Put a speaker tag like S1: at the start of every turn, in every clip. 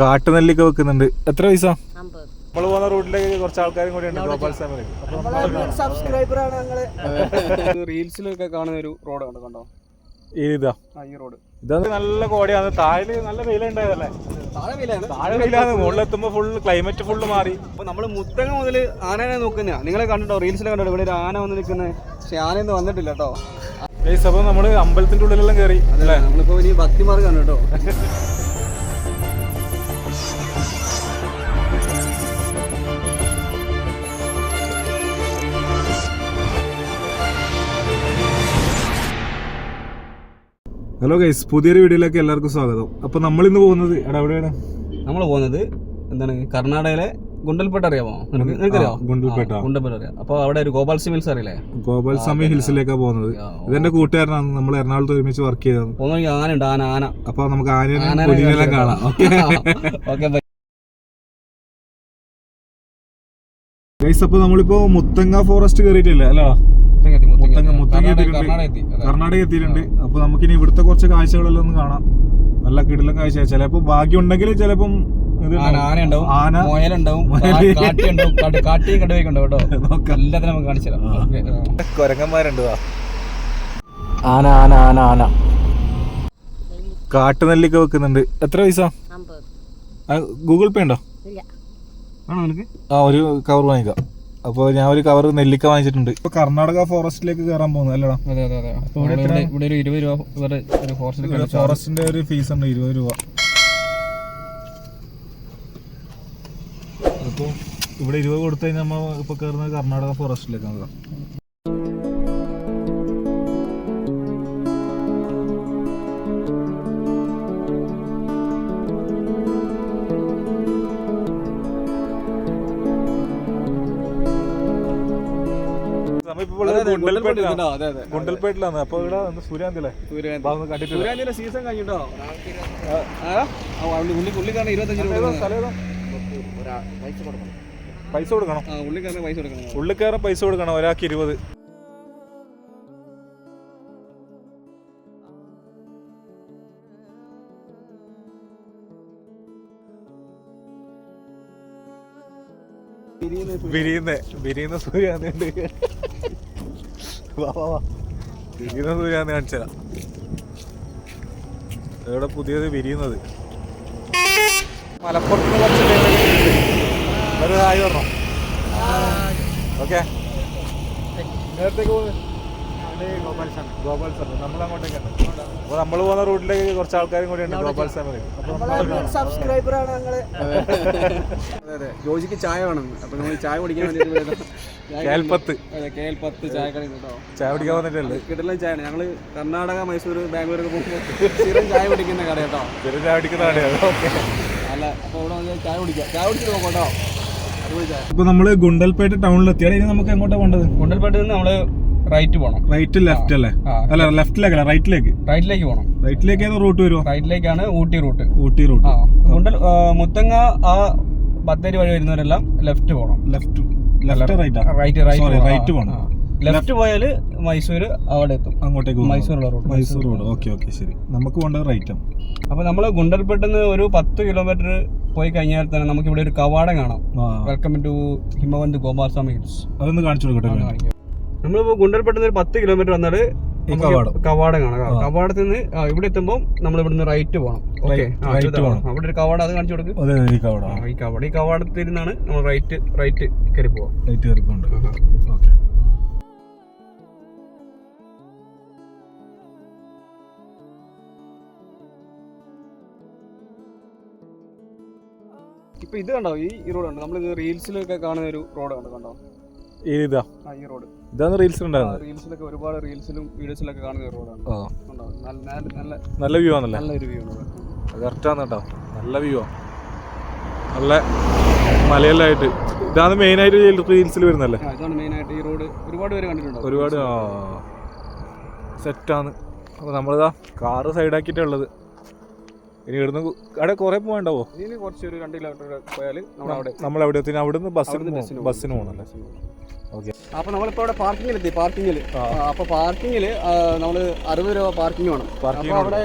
S1: കാട്ടുനെല്ലിക്ക വെക്കുന്നുണ്ട്. എത്ര പൈസ? നമ്മൾ പോകുന്ന റൂട്ടിലേക്ക് കുറച്ച് ആൾക്കാരും കൂടി ഉണ്ട് ഗോപാൽ
S2: സബ്സ്ക്രൈബറാണ് റീൽസിലൊക്കെ കാണുന്ന ഒരു റോഡ് കണ്ടോ?
S1: ഇതാ
S2: ആ ഈ റോഡ്
S1: ഇതാണ് നല്ല കോടയാണ്. താഴെ നല്ല വെയിലുണ്ടായതല്ലേ?
S2: താഴെ
S1: വെയിലാണ്. മുകളിലെത്തുമ്പോ ഫുൾ ക്ലൈമറ്റ് ഫുള്ള് മാറി.
S2: അപ്പൊ നമ്മൾ മുത്തങ്ങ മുതൽ ആനനെ നോക്കുന്ന. നിങ്ങളെ കണ്ടിട്ടോ? റീൽസിൽ കണ്ടോ ഇവിടെ ഒരു ആന വന്ന് നിൽക്കുന്നത് പക്ഷെ ആനയൊന്നും വന്നിട്ടില്ല കേട്ടോ.
S1: അപ്പൊ നമ്മൾ അമ്പലത്തിന്റെ ഉള്ളിലെല്ലാം കയറി
S2: അല്ലേ? നമ്മളിപ്പോ ഇനി ഭക്തിമാർഗാണ് കേട്ടോ.
S1: ഹലോ ഗൈസ് പുതിയൊരു വീഡിയോയിലേക്ക് എല്ലാവർക്കും സ്വാഗതം. അപ്പോൾ നമ്മൾ ഇന്ന് പോകുന്നത് എടാ എവിടെയാണ്?
S2: നമ്മൾ പോകുന്നത് എന്താണ് കർണാടകയിലെ ഗുണ്ടൽപേട്ട അറിയാമോ? നിനക്കറിയാമോ
S1: ഗുണ്ടൽപേട്ട.
S2: ഗുണ്ടൽപേട്ട അറിയാം. അപ്പൊ അവിടെ ഒരു ഗോപാൽ സിമിൽസ് അറിയില്ലേ?
S1: ഗോപാൽ സ്വാമി ഹിൽസിലേക്കാണ് പോകുന്നത്. ഇതെന്റെ കൂട്ടുകാരനാണ്. നമ്മൾ എറണാകുളത്ത് ഒരുമിച്ച് വർക്ക് ചെയ്തത്
S2: പോകുന്ന ആന ഉണ്ട് ആന ആന.
S1: അപ്പോൾ നമുക്ക് ആനയെ കാണാം. ഓക്കെ ഗൈസ് അപ്പൊ നമ്മളിപ്പോ മുത്തങ്ങ ഫോറസ്റ്റ് കയറിയിട്ടില്ല അല്ലോ? മുത്തങ്ങ എത്തിയിട്ടുണ്ട്. കർണാടക എത്തിയിട്ടുണ്ട്. അപ്പൊ നമുക്കിനി ഇവിടുത്തെ കുറച്ച് കാഴ്ചകളെല്ലാം ഒന്ന് കാണാം. നല്ല കിടിലം കാഴ്ച ചിലപ്പോ ഭാഗ്യം ഉണ്ടെങ്കിൽ ചിലപ്പം
S2: ആന ആന
S1: ആന
S2: മുയലുണ്ടാവും. കാട്ടി കാട്ടി എല്ലാത്തിനും നമുക്ക് കാണിച്ചു തരാം.
S1: കൊരങ്ങന്മാരുണ്ട് ആന ആന ആന ആന. കാട്ടുനെല്ലിക്ക വെക്കുന്നുണ്ട്. എത്ര പൈസ? ഗൂഗിൾ പേ ഉണ്ടോ?
S3: ഇല്ല.
S2: ആണോ നിനക്ക്?
S1: ആ ഒരു കവർ വാങ്ങിക്കാം. അപ്പോൾ ഞാൻ ഒരു കവർ നെല്ലിക്ക വാങ്ങിച്ചിട്ടുണ്ട്. ഇപ്പൊ കർണാടക ഫോറസ്റ്റിലേക്ക് കയറാൻ പോകുന്നത് അല്ലടാ.
S2: അതെ അതെ അതെ.
S1: അപ്പൊ ഇവിടെ
S2: ഇവിടെ ഇവിടെ ഒരു ഇരുപത് രൂപ ഇവർ ഒരു ഫോറസ്റ്റിൽ
S1: ഫോറസ്റ്റിന്റെ ഒരു ഫീസ് ഉണ്ട് ഇരുപത് രൂപ. അപ്പോൾ ഇവിടെ ഇരുപത് കൊടുത്തു കഴിഞ്ഞാൽ നമ്മൾ ഇപ്പൊ കയറുന്നത് കർണാടക ഫോറസ്റ്റിലേക്കാണ് ഗുണ്ടൽപേട്ടിലാണ്
S2: അതെ അതെ.
S1: ഗുണ്ടൽപേട്ടിലാണ് അപ്പൊ ഇവിടെ സൂര്യാന്തിലെ?
S2: സൂര്യാന്തിന്റെ സീസൺ കഴിഞ്ഞിട്ടോ? ഉള്ളി ഉള്ളിക്കാരന് ഇരുപത്തഞ്ച് രൂപ കൊടുക്കണം.
S1: സ്ഥലം ഏതാ? പൈസ കൊടുക്കണം.
S2: ഉള്ളിക്കാരൻ ഉള്ളിക്കാരന് പൈസ കൊടുക്കണം.
S1: പൈസ കൊടുക്കണം? ഒരാൾക്ക് ഇരുപത്. വിരിയുന്ന. വിരിയുന്ന. സൂര്യാന്തി ഉണ്ട് വാ ഞാൻ കാണിച്ചുതരാം ഇവിടെ പുതിയത് വിരിയുന്നത്. മലപ്പുറത്ത് കുറച്ച് ഒരു ഹായ് പറഞ്ഞോ ഓക്കെ. നേരത്തേക്ക് ഗോപാൽ സാർ നമ്മൾ അങ്ങോട്ടേക്കാണ് അപ്പൊ നമ്മൾ പോകുന്ന റൂട്ടിലേക്ക് കുറച്ച് ആൾക്കാരും കൂടി ഉണ്ട് ഗോപാൽ
S2: അതെ. ജോജിക്ക് ചായ വേണം. അപ്പൊ നമ്മൾ ചായ കുടിക്കാൻ വേണ്ടിട്ട്
S1: കേൽപ്പത്ത്
S2: അതെ കെ എൽ പത്ത് ചായ
S1: കുടിക്കാൻ
S2: ചായയാണ്. ഞങ്ങൾ കർണാടക മൈസൂർ ബാംഗ്ലൂരൊക്കെ പോകുമ്പോൾ സ്ഥിരം ചായ കുടിക്കുന്ന കട കേട്ടോ
S1: സ്ഥിരം ചായ കുടിക്കുന്നതാണ് ഓക്കെ.
S2: അല്ല അപ്പൊ ഇവിടെ ചായ കുടിക്കാം. ചായ കുടിച്ചിട്ട് നോക്കട്ടോ
S1: ഇപ്പൊ നമ്മൾ ഗുണ്ടൽപേട്ട് ടൗണിൽ എത്തിയാൽ ഇനി നമുക്ക് എങ്ങോട്ടാ പോകേണ്ടത്
S2: ഗുണ്ടൽപേട്ടിൽ നിന്ന് നമ്മൾ റൈറ്റ് പോകണം
S1: റൈറ്റ് ലെഫ്റ്റ് അല്ലേ. അല്ല ലെഫ്റ്റിലേക്കല്ല റൈറ്റിലേക്ക്
S2: റൈറ്റിലേക്ക് പോകണം
S1: റൈറ്റിലേക്ക് ഏതോ റൂട്ട് വരുമോ
S2: റൈറ്റിലേക്കാണ് ഊട്ടി റൂട്ട്
S1: ഊട്ടി റൂട്ട്
S2: ആ, മുത്തങ്ങ ആ ബത്തേരി വഴി വരുന്നവരെല്ലാം ലെഫ്റ്റ് പോകണം
S1: ലെഫ്റ്റ് റൈറ്റാ
S2: റൈറ്റ്. ലെഫ്റ്റ് പോയാൽ മൈസൂർ അവിടെ എത്തും
S1: അങ്ങോട്ടേക്ക് പോകുന്നു.
S2: Road
S1: Mysore road okay okay ശരി. നമുക്ക് പോകേണ്ടത് റൈറ്റ് ആണ്.
S2: അപ്പൊ നമ്മൾ ഗുണ്ടൽപെട്ടെന്ന് ഒരു പത്ത് കിലോമീറ്റർ പോയി കഴിഞ്ഞാൽ തന്നെ നമുക്ക് ഇവിടെ ഒരു കവാടം കാണാം. Welcome to Himavanth Gopalswamy hills
S1: അതൊന്ന് കാണിച്ചു കൊടുക്കട്ടെ
S2: നമ്മളിപ്പോ ഗുണ്ടൽപെട്ടെന്ന് ഒരു പത്ത് കിലോമീറ്റർ വന്നാൽ
S1: ഈ കവാടം.
S2: കാണാം. കവാടത്തിൽ നിന്ന് ഇവിടെ എത്തുമ്പോൾ നമ്മൾ ഇവിടുന്ന് റൈറ്റ് പോകണം ഓക്കെ. അവിടെ ഒരു കവാടം അത് കാണിച്ചു കൊടുക്കും.
S1: ഈ കവട.
S2: ഈ കവാടം. ഈ കവാടത്തിൽ നിന്നാണ് നമ്മൾ റൈറ്റ് റൈറ്റ് കയറി പോവാം.
S1: റൈറ്റ് ഓക്കെ
S2: ഇപ്പൊ ഇത് കണ്ടോ? ഈ റോഡ് കണ്ടോ? നമ്മൾ റീൽസിലൊക്കെ കാണുന്ന ഒരു റോഡ് കണ്ടോ കണ്ടോ?
S1: ഇതാ?
S2: ഈ റോഡ്.
S1: ഇതാണ് റീൽസ് ഉണ്ടായിരുന്നത്.
S2: റീൽസിലൊക്കെ ഒരുപാട് റീൽസിലും വീഡിയോസിലൊക്കെ കാണുന്ന റോഡാണ്.
S1: ആ.
S2: നല്ല
S1: വ്യൂ ആണല്ലേ?
S2: നല്ലൊരു വ്യൂ ആണ്
S1: കറക്റ്റാണ് കേട്ടോ. നല്ല വ്യൂ ആണ് നല്ല മലയല്ലായിട്ട്. ഇതാണ് മെയിൻ ആയിട്ട് റീൽസിൽ വരുന്നല്ലേ
S2: ഇതാണ് മെയിൻ ആയിട്ട് ഈ റോഡ്. ഒരുപാട് പേര് കണ്ടിട്ടുണ്ട്?
S1: ഒരുപാട് സെറ്റാണ് അപ്പോൾ നമ്മളിതാ കാറ് സൈഡാക്കിയിട്ടുള്ളത് ഇനി ഇവിടുന്ന് അവിടെ കുറെ പോകണ്ടാവോ
S2: ഇനി കുറച്ച് ഒരു രണ്ട് കിലോമീറ്റർ പോയാൽ നമ്മൾ അവിടെ
S1: നമ്മൾ എവിടെ എത്തി അവിടുന്ന് ബസ്സിന് പോകണം
S2: ബസ്സിന്
S1: പോകണല്ലേ ഓക്കെ.
S2: അപ്പൊ നമ്മളിപ്പോ അവിടെ പാർക്കിങ്ങിൽ എത്തി പാർക്കിങ്ങിൽ
S1: ആ.
S2: അപ്പൊ പാർക്കിങ്ങിൽ നമ്മൾ അറുപത് രൂപ പാർക്കിംഗ് വേണം. പാർക്കിംഗ് അവിടെ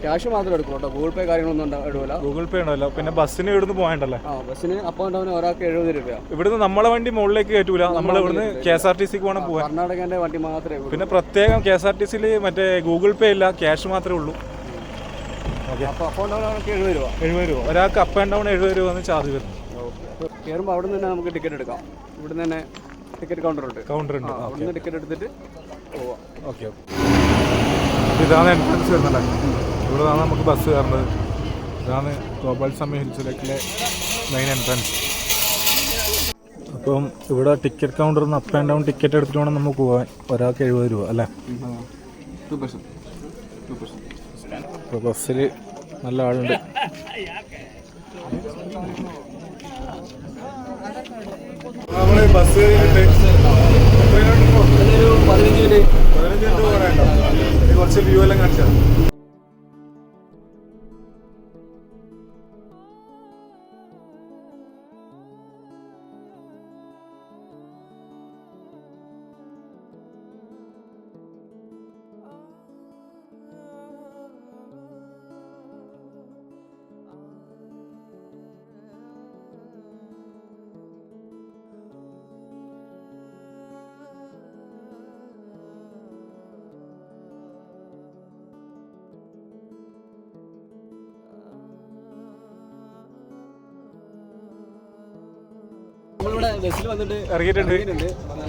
S2: ക്യാഷ് മാത്രം എടുക്കും കേട്ടോ. ഗൂഗിൾ പേ കാര്യങ്ങളൊന്നും ഇടൂല.
S1: ഗൂഗിൾ പേ ഉണ്ടല്ലോ പിന്നെ ബസ്സിന് ഇവിടുന്ന് പോകണ്ടല്ലേ
S2: ആ ബസ്സിന് അപ്പോൾ ഒരാൾക്ക് എഴുപത് രൂപ
S1: ഇവിടുന്ന് നമ്മളെ വണ്ടി മുകളിലേക്ക് കയറ്റൂല. നമ്മൾ ഇവിടുന്ന് കെ എസ് ആർ ടി സിക്ക് വേണം പോകാൻ
S2: കർണാടകന്റെ വണ്ടി മാത്രമേ
S1: പിന്നെ പ്രത്യേകം കെ എസ് ആർ ടി സിയിൽ മറ്റേ ഗൂഗിൾ പേ ഇല്ല. ക്യാഷ് മാത്രമേ ഉള്ളൂ. ഓക്കെ.
S2: അപ്പൊ അപ്പ് ഡൗൺ ഒരാൾക്ക് എഴുപത് രൂപ.
S1: എഴുപത് രൂപ. ഒരാൾക്ക് അപ്പ് ആൻഡ് ഡൗൺ എഴുപത് രൂപ ചാർജ് വരുന്നു.
S2: കയറുമ്പോൾ അവിടെ നിന്ന് തന്നെ നമുക്ക് ടിക്കറ്റ് എടുക്കാം. ഇവിടെ തന്നെ ടിക്കറ്റ് കൗണ്ടർ ഉണ്ട്.
S1: കൗണ്ടർ ഉണ്ട്.
S2: അവിടെ നിന്ന് ടിക്കറ്റ് എടുത്തിട്ട് പോവാം.
S1: ഓക്കെ. ഇതാണ് എൻട്രൻസ് വരുന്നത് ഇവിടെ നിന്നാണ് നമുക്ക് ബസ് കയറുന്നത് ഇതാണ് ഗോപാൽ സമയ ഹിൽസിലേക്കിലെ മെയിൻ എൻട്രൻസ് അപ്പം ഇവിടെ ടിക്കറ്റ് കൗണ്ടറിൽ നിന്ന് അപ്പ് ആൻഡ് ഡൗൺ ടിക്കറ്റ് എടുത്തിട്ട് വേണം നമുക്ക് പോകാൻ ഒരാൾക്ക് എഴുപത് രൂപ അല്ലേ? ഇപ്പോൾ ബസ്സിൽ നല്ല ആളുണ്ട്.
S2: പതിനഞ്ച് മിനിറ്റ്.
S1: പതിനഞ്ച് മിനിറ്റ് കുറച്ച് വ്യൂ എല്ലാം കാണിച്ചാൽ
S2: ബസ്സിൽ വന്നിട്ട്
S1: ഇറങ്ങിയിട്ടുണ്ട്.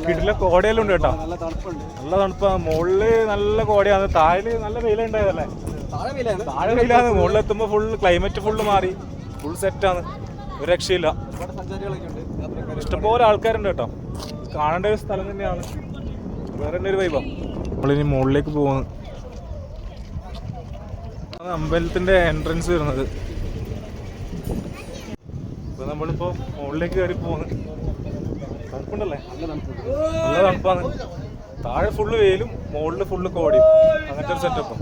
S1: വീട്ടിലെ കോടയെല്ലാം ഉണ്ട് കേട്ടോ.
S2: നല്ല തണുപ്പുണ്ട്.
S1: നല്ല തണുപ്പാണ് മുകളിൽ നല്ല കോടയാണ്. താഴെ നല്ല വെയിലുണ്ടായതല്ലേ?
S2: താഴെ
S1: വെയിലാണ്. മുകളിൽ എത്തുമ്പോൾ ഫുൾ ക്ലൈമറ്റ് ഫുള്ള് മാറി. ഫുൾ സെറ്റാണ് ഒരു രക്ഷയില്ല. ഇഷ്ടംപോലെ ആൾക്കാരുണ്ട് കേട്ടോ. കാണേണ്ട ഒരു സ്ഥലം തന്നെയാണ്. വേറെ തന്നെ ഒരു വൈബാ നമ്മളിനി മുകളിലേക്ക് പോകുന്നു അതാണ് അമ്പലത്തിന്റെ എൻട്രൻസ് വരുന്നത്. ഇപ്പൊ നമ്മളിപ്പോ മുകളിലേക്ക് കയറി പോകുന്നു തണുപ്പുണ്ടല്ലേ?
S2: നല്ല
S1: തണുപ്പാണ്. താഴെ ഫുള്ള് വെയിലും മുകളിൽ ഫുള്ള് കോടിയും. അങ്ങനത്തെ ഒരു സെറ്റപ്പ്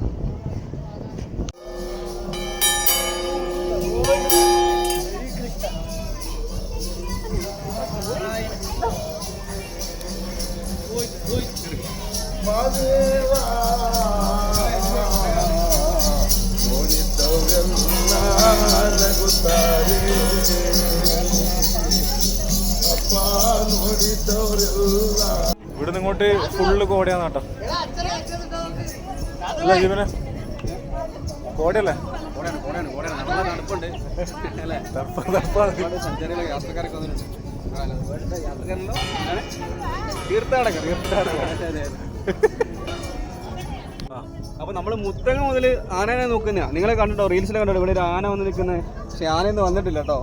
S1: ഇവിടുന്ന് ഇങ്ങോട്ട് ഫുള്ള് കോടയാണ് കേട്ടോ. അല്ല ജീവനെ? കോടയല്ലേ?
S2: തീർത്ഥാടകർ. അപ്പൊ നമ്മൾ മുത്തങ്ങ മുതൽ ആനേനെ നോക്കുന്ന നിങ്ങളെ കണ്ടിട്ടോ റീൽസിലെ കണ്ടിട്ടോ ഇവിടെ ഒരു ആന വന്ന് നിൽക്കുന്നത് പക്ഷെ ആനയൊന്നും വന്നിട്ടില്ല കേട്ടോ.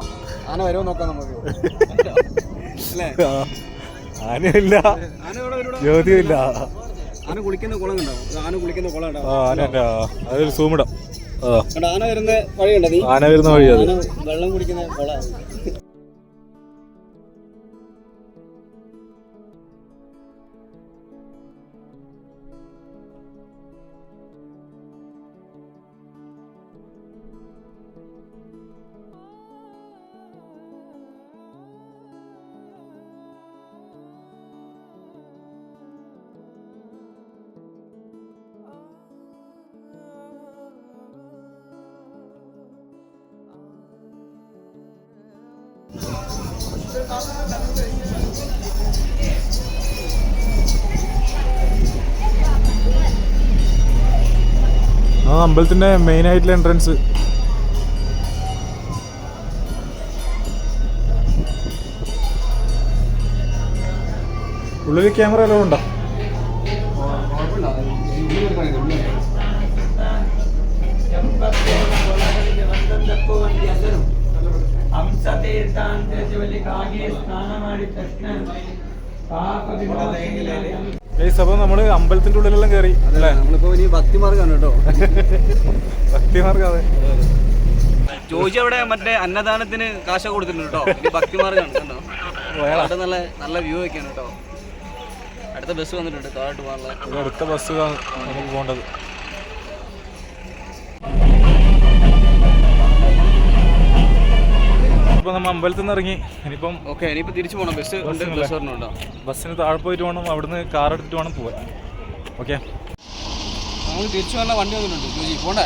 S2: ആന വരുമോ നോക്കാം നമുക്ക്. അല്ലേ.
S1: ആനയില്ല. ജ്യോതിയില്ല.
S2: ആന കുളിക്കുന്ന കുളം ആന കുളിക്കുന്ന കുളം
S1: അതൊരു സൂമിടം.
S2: ആന വരുന്ന വഴിയുണ്ടോ
S1: ആന വരുന്ന വഴി അത്.
S2: വെള്ളം കുടിക്കുന്ന കുളം.
S1: ആ അമ്പലത്തിന്റെ മെയിൻ ആയിട്ടുള്ള എൻട്രൻസ് ഉള്ളിൽ ക്യാമറ എല്ലാം ഉണ്ടോ? അപ്പൊ നമ്മൾ അമ്പലത്തിന്റെ ഉള്ളിലെല്ലാം കയറി അല്ലേ?
S2: നമ്മളിപ്പോ ഇനി ഭക്തിമാർഗാണ് കേട്ടോ.
S1: ഭക്തിമാർഗാണ്.
S2: ജോജി അവിടെ മറ്റേ അന്നദാനത്തിന് കാശ കൊടുത്തിട്ടുണ്ട് കേട്ടോ. ഭക്തിമാർഗാണ് കണ്ടോ അവിടെ നല്ല നല്ല വ്യൂ ഒക്കെയാണ് കേട്ടോ. അടുത്ത ബസ് വന്നിട്ടുണ്ട് താഴോട്ട് പോകാനുള്ള.
S1: അടുത്ത ബസ് പോകേണ്ടത്. ഇപ്പൊ നമ്മൾ അമ്പലത്തിൽ നിന്ന് ഇറങ്ങി. ഇനിയിപ്പം
S2: ഓക്കെ ഇനിയിപ്പോൾ തിരിച്ചു പോകണം ബസ് ഉണ്ട്
S1: ബസ്സിന് താഴെ പോയിട്ട് വേണം. അവിടുന്ന് കാർ എടുത്തിട്ട് വേണം പോവാൻ. ഓക്കെ.
S2: നമ്മൾ തിരിച്ചു വന്ന വണ്ടി വന്നിട്ടുണ്ട്.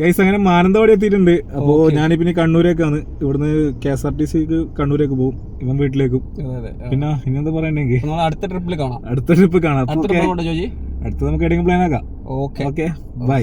S1: ഗൈസ് അങ്ങനെ മാനന്തവാടി എത്തിയിട്ടുണ്ട്. അപ്പോൾ ഞാനിപ്പോ ഇനി കണ്ണൂരേക്കാണ്. ഇവിടുന്ന് കെ എസ് ആർ ടി സിക്ക് കണ്ണൂരേക്ക് പോകും ഇവൻ വീട്ടിലേക്കും. പിന്നെ ഇന്നെന്താ പറയണ്ടെങ്കിൽ
S2: നമ്മൾ അടുത്ത ട്രിപ്പിൽ കാണാം.
S1: അടുത്ത ട്രിപ്പ് കാണാം.
S2: അടുത്ത
S1: അപ്പൊ okay.
S2: ജോജി?
S1: അടുത്ത നമുക്ക് എവിടെയെങ്കിലും പ്ലാൻ ആക്കാം.
S2: ഓക്കെ.
S1: ഓക്കെ. ബൈ